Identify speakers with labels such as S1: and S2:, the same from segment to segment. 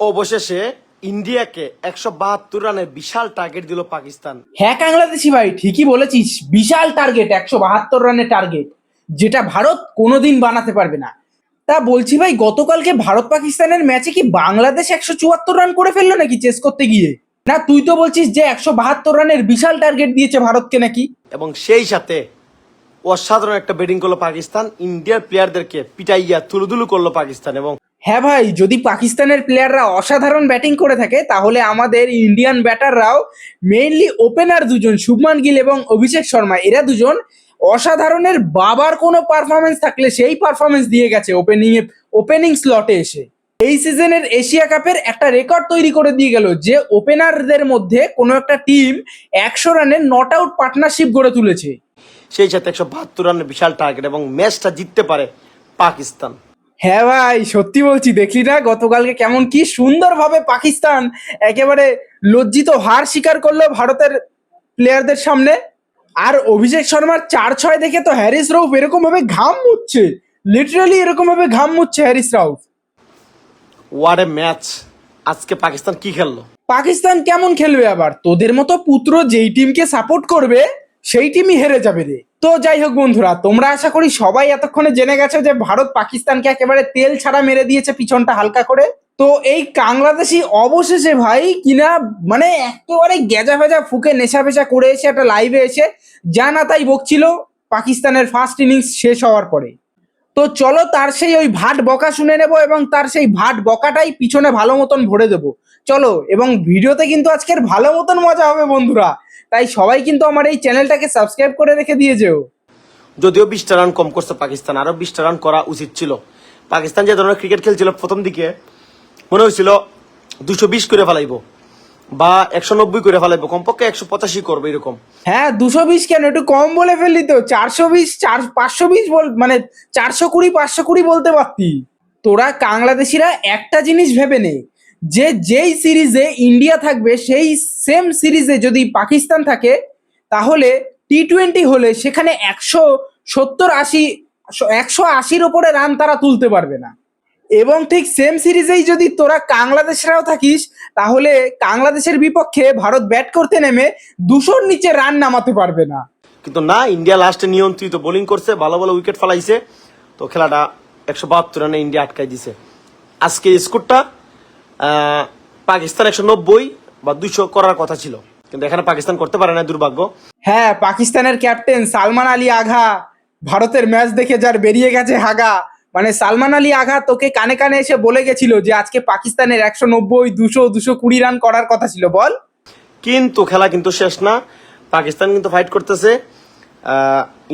S1: অবশেষে ইন্ডিয়াকে একশো বাহাত্তর রানের বিশাল টার্গেট দিল পাকিস্তান।
S2: হ্যাঁ বাংলাদেশি ভাই ঠিকই বলেছিস বিশাল টার্গেট একশো বাহাত্তর রানের টার্গেট যেটা ভারত কোনোদিন বানাতে পারবে না। তা বলছি ভাই গতকালকে ভারত পাকিস্তানের ম্যাচে কি বাংলাদেশ একশো চুয়াত্তর রান করে ফেলল নাকি চেস করতে গিয়ে? না তুই তো বলছিস যে একশো বাহাত্তর রানের বিশাল টার্গেট দিয়েছে ভারতকে নাকি?
S1: এবং সেই সাথে অসাধারণ একটা ব্যাটিং করল পাকিস্তান ইন্ডিয়ার প্লেয়ারদেরকে পিটাইয়া তুলুদুলু করল পাকিস্তান এবং
S2: হ্যাঁ ভাই, যদি পাকিস্তানের প্লেয়াররা অসাধারণ ব্যাটিং করে থাকে, তাহলে আমাদের ইন্ডিয়ান ব্যাটাররাও মেইনলি ওপেনার দুজন, শুভমান গিল এবং অভিষেক শর্মা, এরা দুজন অসাধারণের বাবার কোনো পারফরমেন্স থাকলে সেই পারফরমেন্স দিয়ে গেছে ওপেনিং ওপেনিং স্লটে এসে। এই সিজনের এশিয়া কাপের একটা রেকর্ড তৈরি করে দিয়ে গেল যে ওপেনারদের মধ্যে কোনো একটা টিম একশো রানের নট আউট পার্টনারশিপ গড়ে তুলেছে।
S1: সেই সাথে একশো বাহাত্তর রানের বিশাল টার্গেট এবং ম্যাচটা জিততে পারে পাকিস্তান।
S2: হ্যাঁ ভাই সত্যি বলছি দেখলি না? গতকালকে কেমন কি সুন্দরভাবে পাকিস্তান একেবারে লজ্জিত হার স্বীকার করল ভারতের প্লেয়ারদের সামনে। আর অভিষেক শর্মার চার ছয় দেখে তো হ্যারিস রাউফ এরকম ভাবে ঘাম মুচ্ছে। লিটারালি এরকম ভাবে ঘাম মুচ্ছে হ্যারিস রাউফ।
S1: ওয়ার এ ম্যাচ আজকে পাকিস্তান কি খেললো?
S2: পাকিস্তান কেমন খেলবে আবার? তোদের মতো পুত্র যেই টিমকে সাপোর্ট করবে সেই টিমই হেরে যাবে রে। তো যাই হোক বন্ধুরা, তোমরা আশা করি সবাই এতক্ষণে জেনে গেছো যে ভারত পাকিস্তানকে একেবারে তেল ছাড়া মেরে দিয়েছে পিছনটা হালকা করে। তো এই বাংলাদেশি অবশেষে ভাই কিনা মানে একেবারে গেজা ভেজা ফুকে নেশা ফেশা করে এসে একটা লাইভে এসে যা না তাই বকছিল, পাকিস্তানের ফার্স্ট ইনিংস শেষ হওয়ার পরে। তো চলো তার সেই ওই ভাট বকা শুনে নেব এবং তার সেই ভাট বকাটাই পিছনে ভালো মতন ভরে দেব। চলো, এবং ভিডিওতে কিন্তু আজকের ভালো মতন মজা হবে বন্ধুরা। তাই সবাই কিন্তু আমার এই চ্যানেলটাকে সাবস্ক্রাইব করে রেখে দিয়ে যেও
S1: যদিও বিশটা রান কম করছে পাকিস্তান আরও বিশটা রান করা উচিত ছিল। পাকিস্তান যে ধরনের ক্রিকেট খেলছিল প্রথম দিকে মনে হয়েছিল দুশো বিশ করে ফেলাইবো বা একশো নব্বই করে ফেলাইবো কমপক্ষে একশো পঁচাশি করবে এরকম।
S2: হ্যাঁ দুশো বিশ কেন? একটু কম বলে ফেললি তো। চারশো বিশ চার পাঁচশো বিশ বল মানে চারশো কুড়ি পাঁচশো কুড়ি বলতে পারতি। তোরা বাংলাদেশিরা একটা জিনিস ভেবে নে যে যেই সিরিজে ইন্ডিয়া থাকবে, সেই সেম সিরিজে যদি পাকিস্তান থাকে, তাহলে টি টোয়েন্টি হলে সেখানে একশো সত্তর আশি, একশো আশির ওপরে রান তারা তুলতে পারবে না। এবং ঠিক সেম সিরিজেই যদি তোরা বাংলাদেশরাও থাকিস, তাহলে বাংলাদেশের বিপক্ষে ভারত ব্যাট করতে নেমে দুশোর নিচে রান নামাতে পারবে না।
S1: কিন্তু না, ইন্ডিয়া লাস্টে নিয়ন্ত্রিত বোলিং করছে, ভালো ভালো উইকেট ফেলাইছে। তো খেলাটা একশো বাহাত্তর রানে ইন্ডিয়া আটকাই দিছে। আজকে স্কোরটা পাকিস্তান একশো নব্বই বা দুইশো করার কথা ছিল। কিন্তু এখানে পাকিস্তান করতে পারে না দুর্ভাগ্য।
S2: হ্যাঁ পাকিস্তানের ক্যাপ্টেন সালমান আলী আঘা ভারতের ম্যাচ দেখে যার বেরিয়ে গেছে হাগা। মানে সালমান আলী আঘা তোকে কানে কানে এসে বলে গেছিল যে আজকে পাকিস্তানের একশো নব্বই দুশো দুশো কুড়ি রান করার কথা ছিল। বল।
S1: কিন্তু খেলা কিন্তু শেষ না। পাকিস্তান কিন্তু ফাইট করতেছে।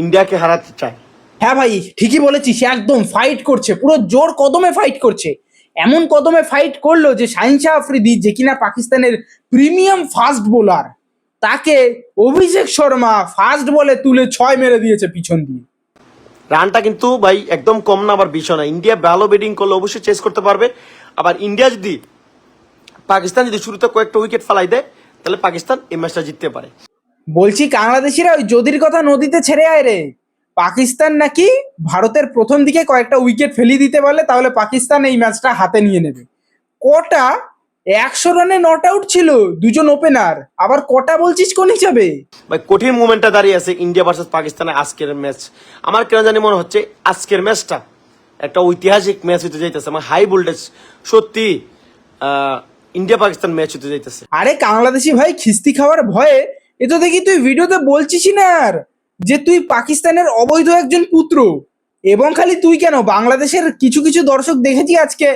S1: ইন্ডিয়াকে হারাতে চায়।
S2: হ্যাঁ ভাই ঠিকই বলেছিস একদম ফাইট করছে। পুরো জোর কদমে ফাইট করছে। এমন কদমে ফাইট করল যে শাহিন শাহ আফ্রিদি যে কিনা পাকিস্তানের প্রিমিয়াম ফাস্ট বোলার তাকে অভিষেক শর্মা ফাস্ট বলে তুলে ছয় মেরে দিয়েছে পিছন দিয়ে।
S1: রানটা কিন্তু ভাই একদম কম না আবার ভীষণ না। ইন্ডিয়া ভালো ব্যাটিং করলে অবশ্যই চেস করতে পারবে। আবার ইন্ডিয়া যদি পাকিস্তান যদি শুরুতে কয়েকটা উইকেট ফেলাই দেয় তাহলে পাকিস্তান এই ম্যাচটা জিততে পারে।
S2: বলছি বাংলাদেশিরা ওই যদির কথা নদীতে ছেড়ে আয় রে। পাকিস্তান নাকি ভারতের প্রথম দিকে কয়েকটা উইকেট ফেলিয়ে দিতে পারলে তাহলে পাকিস্তান এই ম্যাচটা হাতে নিয়ে নেবে। কটা? একশো রানে নট আউট ছিল দুজন ওপেনার আবার কটা বলছিস কোন হিসাবে?
S1: ভাই কঠিন মুভমেন্টটা দাঁড়িয়ে আছে ইন্ডিয়া ভার্সেস পাকিস্তানের আজকের ম্যাচ আমার কেন জানি মনে হচ্ছে আজকের ম্যাচটা একটা ঐতিহাসিক ম্যাচ হতে যাইতেছে আমার হাই ভোল্টেজ সত্যি ইন্ডিয়া পাকিস্তান ম্যাচ হতে যাইতেছে।
S2: আরে বাংলাদেশি ভাই খিস্তি খাওয়ার ভয়ে এ তো দেখি তুই ভিডিওতে বলছিসই না আর। যে তুই পাকিস্তানের অবৈধ একজন পুত্র এবং খালি তুই কেন? বাংলাদেশের কিছু কিছু দর্শক দেখেছি আজকে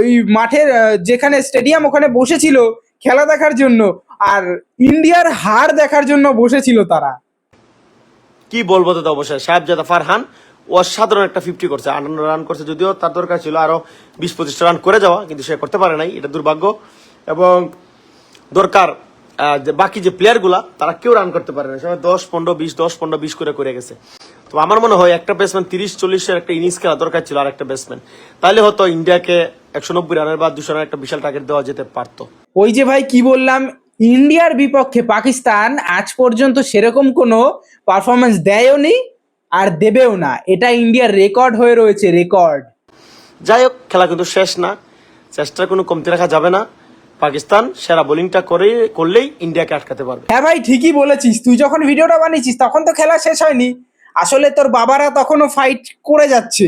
S2: ওই মাঠের যেখানে স্টেডিয়াম ওখানে বসেছিল খেলা দেখার জন্য আর ইন্ডিয়ার হার দেখার জন্য বসেছিল তারা।
S1: কি বলব তো অবশ্যই? সাহেবজাদা ফারহান অসাধারণ একটা ফিফটি করছে, আটান্ন রান করছে যদিও তার দরকার ছিল আরও বিশ পঁচিশটা রান করে যাওয়া, কিন্তু সে করতে পারে নাই, এটা দুর্ভাগ্য। এবং দরকার যে বাকি যে প্লেয়ারগুলা তারা কেউ রান করতে পারে না। সবাই দশ পনেরো বিশ দশ পনেরো বিশ করে করে গেছে। তো আমার মনে হয় একটা ব্যাটসম্যান তিরিশ চল্লিশের একটা ইনিংস খেলা দরকার ছিল আর একটা ব্যাটসম্যান তাহলে হয়তো ইন্ডিয়াকে একশো নব্বই রানের বা দুশো রানের একটা বিশাল টার্গেট দেওয়া যেতে পারতো।
S2: ওই যে ভাই কি বললাম? ইন্ডিয়ার বিপক্ষে পাকিস্তান আজ পর্যন্ত সেরকম কোনো পারফরমেন্স দেয়ও নি আর দেবেও না। এটা ইন্ডিয়ার রেকর্ড হয়ে রয়েছে রেকর্ড
S1: যাই হোক খেলা কিন্তু শেষ না। চেষ্টার কোনো কমতি রাখা যাবে না। পাকিস্তান সেরা বোলিংটা করে করলেই ইন্ডিয়াকে আটকাতে পারবে।
S2: হ্যাঁ ভাই ঠিকই বলেছিস। তুই যখন ভিডিওটা বানিয়েছিস তখন তো খেলা শেষ হয়নি। আসলে তোর বাবারা তখনও ফাইট করে যাচ্ছে।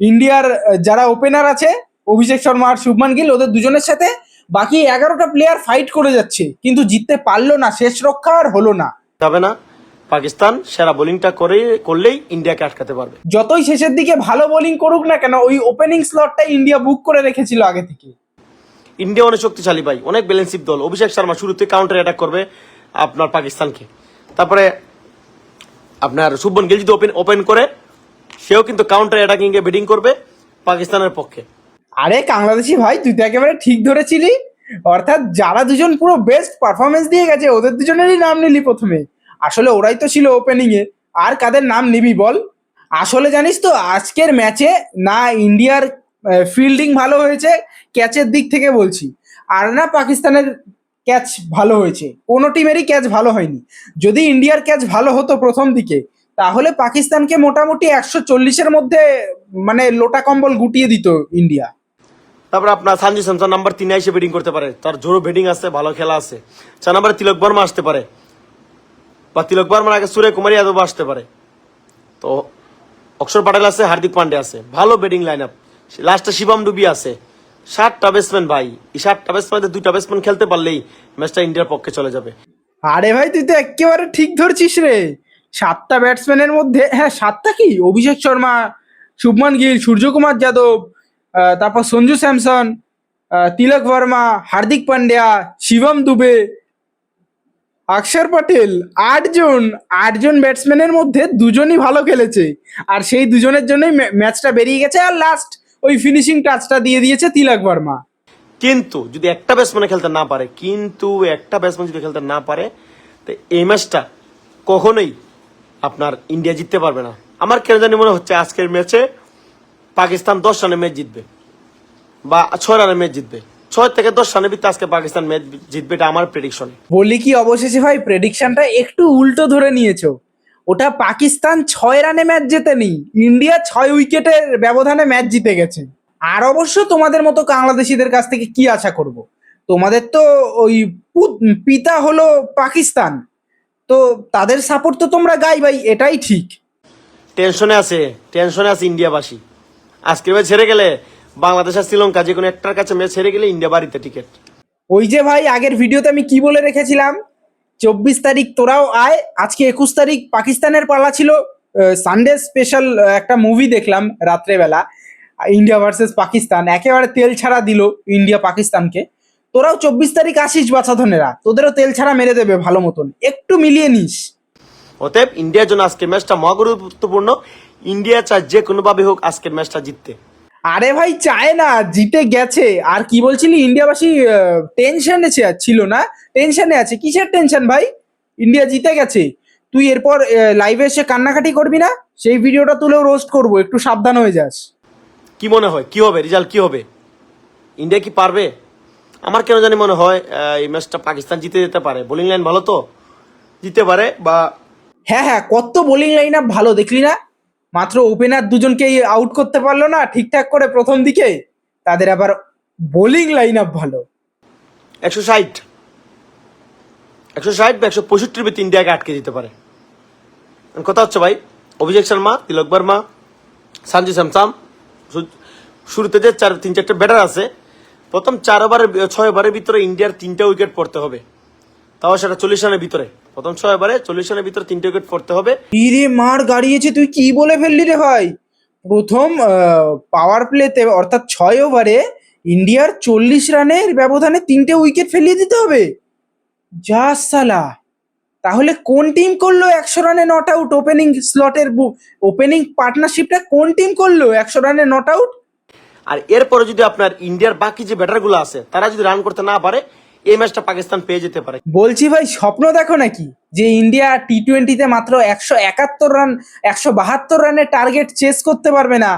S2: ইন্ডিয়ার যারা ওপেনার আছে অভিষেক শর্মা আর শুভমান গিল ওদের দুজনের সাথে বাকি এগারোটা প্লেয়ার ফাইট করে যাচ্ছে। কিন্তু জিততে পারল না শেষ রক্ষা আর হলো না।
S1: যাবে না। পাকিস্তান সেরা বোলিংটা করে করলেই ইন্ডিয়াকে আটকাতে পারবে।
S2: যতই শেষের দিকে ভালো বোলিং করুক না কেন ওই ওপেনিং স্লটটা ইন্ডিয়া বুক করে রেখেছিল আগে থেকে।
S1: ইন্ডিয়া অনেক শক্তিশালী ভাই, অনেক ব্যালেন্সিভ দল। অভিষেক শর্মা শুরুতে কাউন্টার অ্যাটাক করবে আপনার পাকিস্তানকে। তারপরে আপনার শুভন গিল যদি ওপেন ওপেন করে, সেও কিন্তু কাউন্টার অ্যাটাকিং এ ব্যাটিং করবে পাকিস্তানের পক্ষে।
S2: আরে বাংলাদেশি ভাই, তুই তো একেবারে ঠিক ধরেছিলি। অর্থাৎ যারা দুজন পুরো বেস্ট পারফরমেন্স দিয়ে গেছে, ওদের দুজনেরই নাম নিলি প্রথমে। আসলে ওরাই তো ছিল ওপেনিং এ। আর কাদের নাম নিবি বল? আসলে জানিস তো, আজকের ম্যাচে না ইন্ডিয়ার ফিল্ডিং ভালো হয়েছে ক্যাচের দিক থেকে বলছি। আর না, পাকিস্তানের ক্যাচ ভালো হয়েছে। কোনো টিমেরই ক্যাচ ভালো হয়নি। যদি ইন্ডিয়ার ক্যাচ ভালো হতো প্রথম দিকে, তাহলে পাকিস্তানকে মোটামুটি একশো চল্লিশের মধ্যে মানে লোটা কম্বল গুটিয়ে দিত ইন্ডিয়া।
S1: তারপরে আপনার সঞ্জু স্যামসন নাম্বার তিনে এসে ব্যাটিং করতে পারে। তার জোরো ব্যাটিং আছে, ভালো খেলা আছে। চার নাম্বারে তিলক বর্মা আসতে পারে। বা তিলক বর্মার আগে সুরে কুমার যাদব আসতে পারে। তো অক্ষর পাটেল আছে, হার্দিক পান্ডে আছে। ভালো ব্যাটিং লাইন আপ লাস্টে শিবম ডুবি আছে। সাতটা ব্যাটসম্যান ভাই। এই সাতটা ব্যাটসম্যান দুইটা ব্যাটসম্যান খেলতে পারলেই ম্যাচটা ইন্ডিয়ার পক্ষে চলে যাবে।
S2: আরে ভাই, তুই তো একেবারে ঠিক ধরছিস রে। সাতটা ব্যাটসম্যানের মধ্যে হ্যাঁ সাতটা কি? অভিষেক শর্মা, শুভমান গিল, সূর্যকুমার যাদব তারপর সঞ্জু স্যামসন তিলক বর্মা, হার্দিক পান্ডিয়া, শিবম দুবে, অক্ষর পটেল, আটজন আটজন ব্যাটসম্যানের মধ্যে দুজনই ভালো খেলেছে। আর সেই দুজনের জন্যই ম্যা- ম্যাচটা বেরিয়ে গেছে। আর লাস্ট ওই ফিনিশিং টাচটা দিয়ে দিয়েছে তিলক বর্মা।
S1: কিন্তু যদি একটা ব্যাটসম্যানে খেলতে না পারে কিন্তু একটা ব্যাটসম্যান যদি খেলতে না পারে তো এই ম্যাচটা কখনোই আপনার ইন্ডিয়া জিততে পারবে না। আমার কেন জানি মনে হচ্ছে আজকের ম্যাচে পাকিস্তান দশ রানে ম্যাচ জিতবে বা ছয় রানে ম্যাচ জিতবে। ছয় থেকে দশ রানের ভিতরে আজকে পাকিস্তান ম্যাচ জিতবে এটা আমার প্রেডিকশন
S2: বলি কি অবশেষে ভাই প্রেডিকশনটা একটু উল্টো ধরে নিয়েছো। ওটা পাকিস্তান ছয় রানে ম্যাচ জেতেনি। ইন্ডিয়া ছয় উইকেটের ব্যবধানে ম্যাচ জিতে গেছে। আর অবশ্য তোমাদের মতো বাংলাদেশিদের কাছ থেকে কি আশা করব? তোমাদের তো ওই পিতা হলো পাকিস্তান। তো তাদের সাপোর্ট তো তোমরা গাই ভাই এটাই ঠিক।
S1: টেনশনে আছে টেনশনে আছে ইন্ডিয়াবাসী। আজকের ম্যাচ ছেড়ে গেলে বাংলাদেশ আর শ্রীলঙ্কা যে কোনো একটার কাছে ম্যাচ হেরে গেলে ইন্ডিয়া বাড়িতে টিকিট।
S2: ওই যে ভাই আগের ভিডিওতে আমি কি বলে রেখেছিলাম? চব্বিশ তারিখ তোরাও আয়। আজকে একুশ তারিখ পাকিস্তানের পালা ছিল সানডে স্পেশাল একটা মুভি দেখলাম রাত্রেবেলা ইন্ডিয়া ভার্সেস পাকিস্তান। একেবারে তেল ছাড়া দিল ইন্ডিয়া পাকিস্তানকে। তোরাও চব্বিশ তারিখ আসিস বাছাধনেরা। তোদেরও তেল ছাড়া মেরে দেবে ভালো মতন। একটু মিলিয়ে নিস।
S1: অতএব ইন্ডিয়ার জন্য আজকের ম্যাচটা মহা গুরুত্বপূর্ণ। ইন্ডিয়া চায় যে কোনোভাবে হোক আজকের ম্যাচটা জিততে।
S2: আরে ভাই চায় না জিতে গেছে। আর কি বলছিলি ইন্ডিয়াবাসী টেনশনে ছিল না? টেনশনে আছে। কিসের টেনশন ভাই? ইন্ডিয়া জিতে গেছে। তুই এরপর লাইভে এসে কান্নাকাটি করবি না? সেই ভিডিওটা তুলেও রোস্ট করব। একটু সাবধান হয়ে যাস।
S1: কি মনে হয়? কি হবে? রেজাল্ট কি হবে? ইন্ডিয়া কি পারবে? আমার কেন জানি মনে হয় এই ম্যাচটা পাকিস্তান জিতে যেতে পারে। বোলিং লাইন ভালো তো? জিতে পারে বা
S2: হ্যাঁ হ্যাঁ কত বোলিং লাইন আপ ভালো দেখলি না? মাত্র ওপেনার দুজনকেই আউট করতে পারল না, ঠিকঠাক করে প্রথম দিকে। তাদের আবার বোলিং লাইন আপ ভালো।
S1: একশো ষাট। একশো ষাট বা একশো পঁয়ষট্টির ভিতরে ইন্ডিয়াকে আটকে দিতে পারে। কথা হচ্ছে ভাই, অভিষেক শর্মা, তিলক বর্মা সঞ্জু স্যামসাম শুরুতে যে চার তিন চারটে ব্যাটার আছে, প্রথম চার ওভারের, ছয় ওভারের ভিতরে ইন্ডিয়ার তিনটা উইকেট পড়তে হবে। তাও সেটা চল্লিশ রানের ভিতরে। প্রথম ছয় ওভারে চল্লিশ রানের ভিতরে তিনটে উইকেট পড়তে হবে।
S2: ইরে মার গাড়িয়েছে তুই কি বলে ফেললি রে ভাই? প্রথম পাওয়ার প্লেতে অর্থাৎ ছয় ওভারে ইন্ডিয়ার চল্লিশ রানের ব্যবধানে তিনটে উইকেট ফেলিয়ে দিতে হবে। যা সালা। তাহলে কোন টিম করল একশো রানে নট আউট ওপেনিং স্লটের ওপেনিং পার্টনারশিপটা কোন টিম করল একশো রানে নট আউট
S1: আর এরপরে যদি আপনার ইন্ডিয়ার বাকি যে ব্যাটারগুলো আছে তারা যদি রান করতে না পারে এই ম্যাচটা পাকিস্তান পেয়ে যেতে পারে।
S2: বলছি ভাই স্বপ্ন দেখো নাকি যে ইন্ডিয়া টি টোয়েন্টিতে মাত্র একশো একাত্তর রান একশো বাহাত্তর রানের টার্গেট চেস করতে পারবে না?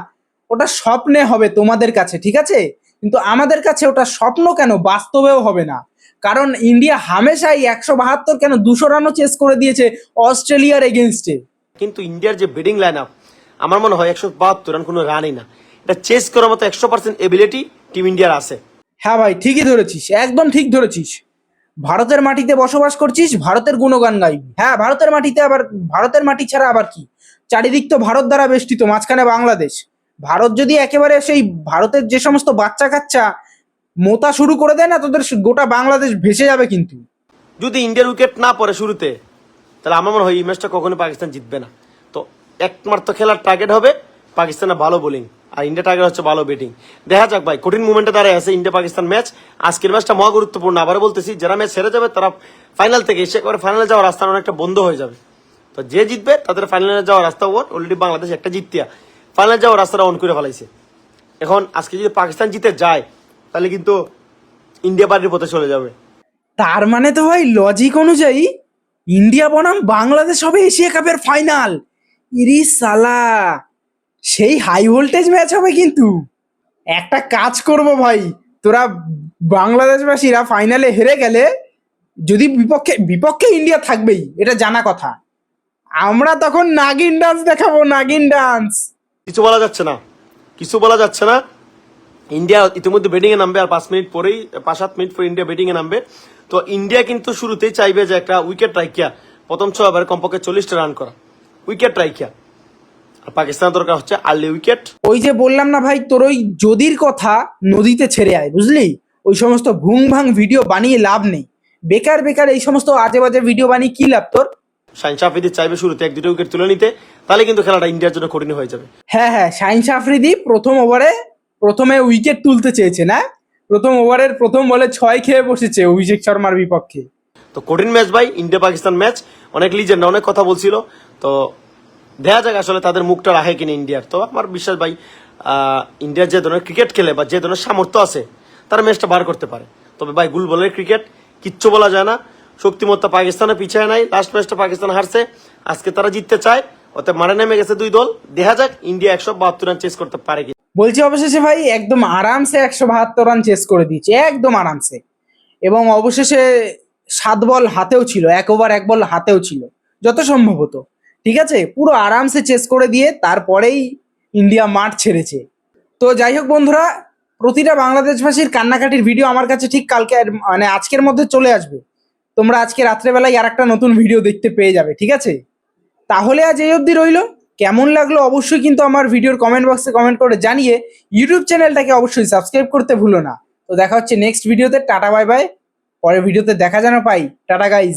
S2: ওটা স্বপ্নে হবে তোমাদের কাছে ঠিক আছে? কিন্তু আমাদের কাছে ওটা স্বপ্ন কেন? বাস্তবেও হবে না। কারণ ইন্ডিয়া হামেশাই একশো বাহাত্তর কেন দুশো রানও চেস করে দিয়েছে অস্ট্রেলিয়ার এগেনস্টে
S1: কিন্তু ইন্ডিয়ার যে ব্যাটিং লাইন আপ আমার মনে হয় একশো বাহাত্তর রান কোনো রানই না। এটা চেস করার মতো একশো পার্সেন্ট এবিলিটি টিম ইন্ডিয়ার আছে।
S2: হ্যাঁ ভাই, ঠিকই ধরেছিস, একদম ঠিক ধরেছিস। ভারতের মাটিতে বসবাস করছিস, ভারতের গুণগান গাইবি। হ্যাঁ ভারতের মাটিতে আবার, ভারতের মাটি ছাড়া আবার কি? চারিদিক তো ভারত দ্বারা বেষ্টিত, মাঝখানে বাংলাদেশ। ভারত যদি একেবারে সেই ভারতের যে সমস্ত বাচ্চা কাচ্চা মোতা শুরু করে দেয় না, তোদের গোটা বাংলাদেশ ভেসে যাবে কিন্তু।
S1: যদি ইন্ডিয়ার উইকেট না পড়ে শুরুতে, তাহলে আমার মনে হয় এই ম্যাচটা কখনো পাকিস্তান জিতবে না। তো একমাত্র খেলার টার্গেট হবে পাকিস্তানের ভালো বোলিং আর ইন্ডিয়া টাইগার হচ্ছে ভালো ব্যাটিং দেখা যাক ভাই, কঠিন মুভমেন্টে দাঁড়ায় আছে ইন্ডিয়া পাকিস্তান ম্যাচ আজকের ম্যাচটা মহা গুরুত্বপূর্ণ, আবারও বলতেছি, যারা ম্যাচ হেরে যাবে তারা ফাইনাল থেকে এসে করে ফাইনালে যাওয়ার রাস্তা অনেকটা বন্ধ হয়ে যাবে। তো যে জিতবে, তাদের ফাইনালে যাওয়ার রাস্তা ওর। অলরেডি বাংলাদেশ একটা জিতিয়া। ফাইনালে যাওয়ার রাস্তাটা অন করে ফেলাইছে। এখন আজকে যদি পাকিস্তান জিতে যায়, তাহলে কিন্তু ইন্ডিয়া পার্টির পথে চলে যাবে।
S2: তার মানে তো ভাই লজিক অনুযায়ী ইন্ডিয়া বনাম, বাংলাদেশ হবে এশিয়া কাপের ফাইনাল ইরি সালা! সেই হাই ভোল্টেজ ম্যাচ হবে কিন্তু। একটা কাজ করব ভাই, তোরা বাংলাদেশবাসীরা ফাইনালে হেরে গেলে যদি বিপক্ষে বিপক্ষে ইন্ডিয়া থাকবেই, এটা জানা কথা। আমরা তখন নাগিন ডান্স দেখাবো, নাগিন ডান্স
S1: কিছু বলা যাচ্ছে না। কিছু বলা যাচ্ছে না। ইন্ডিয়া ইতিমধ্যে ব্যাটিং এ নামবে, আর পাঁচ মিনিট পরেই, পাঁচ সাত মিনিট পরে ইন্ডিয়া ব্যাটিং এ নামবে। তো ইন্ডিয়া কিন্তু শুরুতেই চাইবে যে একটা উইকেট রাইকিয়া প্রথম ছয় ওভারে কমপক্ষে চল্লিশটা রান করা। উইকেট রাইকিয়া পাকিস্তানের দরকার হচ্ছে আর্লি উইকেট।
S2: ওই যে বললাম না ভাই তোর ওই যদির কথা নদীতে ছেড়ে আয় বুঝলি? ওই সমস্ত ভুং ভাং ভিডিও বানিয়ে লাভ নেই। বেকার বেকার এই সমস্ত আজে বাজে ভিডিও বানিয়ে কি লাভ তোর?
S1: শাইন আফ্রিদি চাইবে শুরুতে এক দুটো উইকেট তুলে নিতে তাহলে কিন্তু খেলাটা ইন্ডিয়ার জন্য কঠিন হয়ে যাবে।
S2: হ্যাঁ হ্যাঁ শাহিন আফ্রিদি প্রথম ওভারে প্রথমে উইকেট তুলতে চেয়েছে না? প্রথম ওভারের প্রথম বলে ছয় খেয়ে বসেছে অভিষেক শর্মার বিপক্ষে।
S1: তো কঠিন ম্যাচ ভাই ইন্ডিয়া পাকিস্তান ম্যাচ অনেক লিজেন্ড অনেক কথা বলছিল। তো দেখা যাক আসলে তাদের মুখটা রাখে কিনা ইন্ডিয়ার। তো আমার বিশ্বাস ভাই ইন্ডিয়ার যে ধরনের ক্রিকেট খেলে বা যে ধরনের সামর্থ্য আছে, তারা ম্যাচটা বার করতে পারে। তবে ভাই গুল বলের ক্রিকেট কিচ্ছু বলা যায় না। শক্তিমত্তা পাকিস্তানে পিছিয়ে নাই লাস্ট ম্যাচটা পাকিস্তান হারছে। আজকে তারা জিততে চায় ওতে মারে নেমে গেছে দুই দল। দেখা যাক ইন্ডিয়া একশো বাহাত্তর রান চেস করতে পারে কি
S2: বলছি অবশেষে ভাই, একদম আরামসে একশো বাহাত্তর রান চেস করে দিয়েছে, একদম আরামসে। এবং অবশেষে সাত বল হাতেও ছিল, এক ওভার এক বল হাতেও ছিল, যত সম্ভব হতো। ঠিক আছে? পুরো আরামসে চেস করে দিয়ে তারপরেই ইন্ডিয়া মাঠ ছেড়েছে। তো যাই হোক বন্ধুরা, প্রতিটা বাংলাদেশবাসীর কান্নাকাটির ভিডিও আমার কাছে ঠিক কালকে মানে আজকের মধ্যে চলে আসবে। তোমরা আজকে রাত্রেবেলায় আর একটা নতুন ভিডিও দেখতে পেয়ে যাবে, ঠিক আছে? তাহলে আজ এই অবধি রইল। কেমন লাগল অবশ্যই কিন্তু আমার ভিডিওর কমেন্ট বক্সে কমেন্ট করে জানিয়ে ইউটিউব চ্যানেলটাকে অবশ্যই সাবস্ক্রাইব করতে ভুলো না। তো দেখা হচ্ছে নেক্সট ভিডিওতে টাটা বাই বাই পরের ভিডিওতে দেখা যেন পাই। Tata guys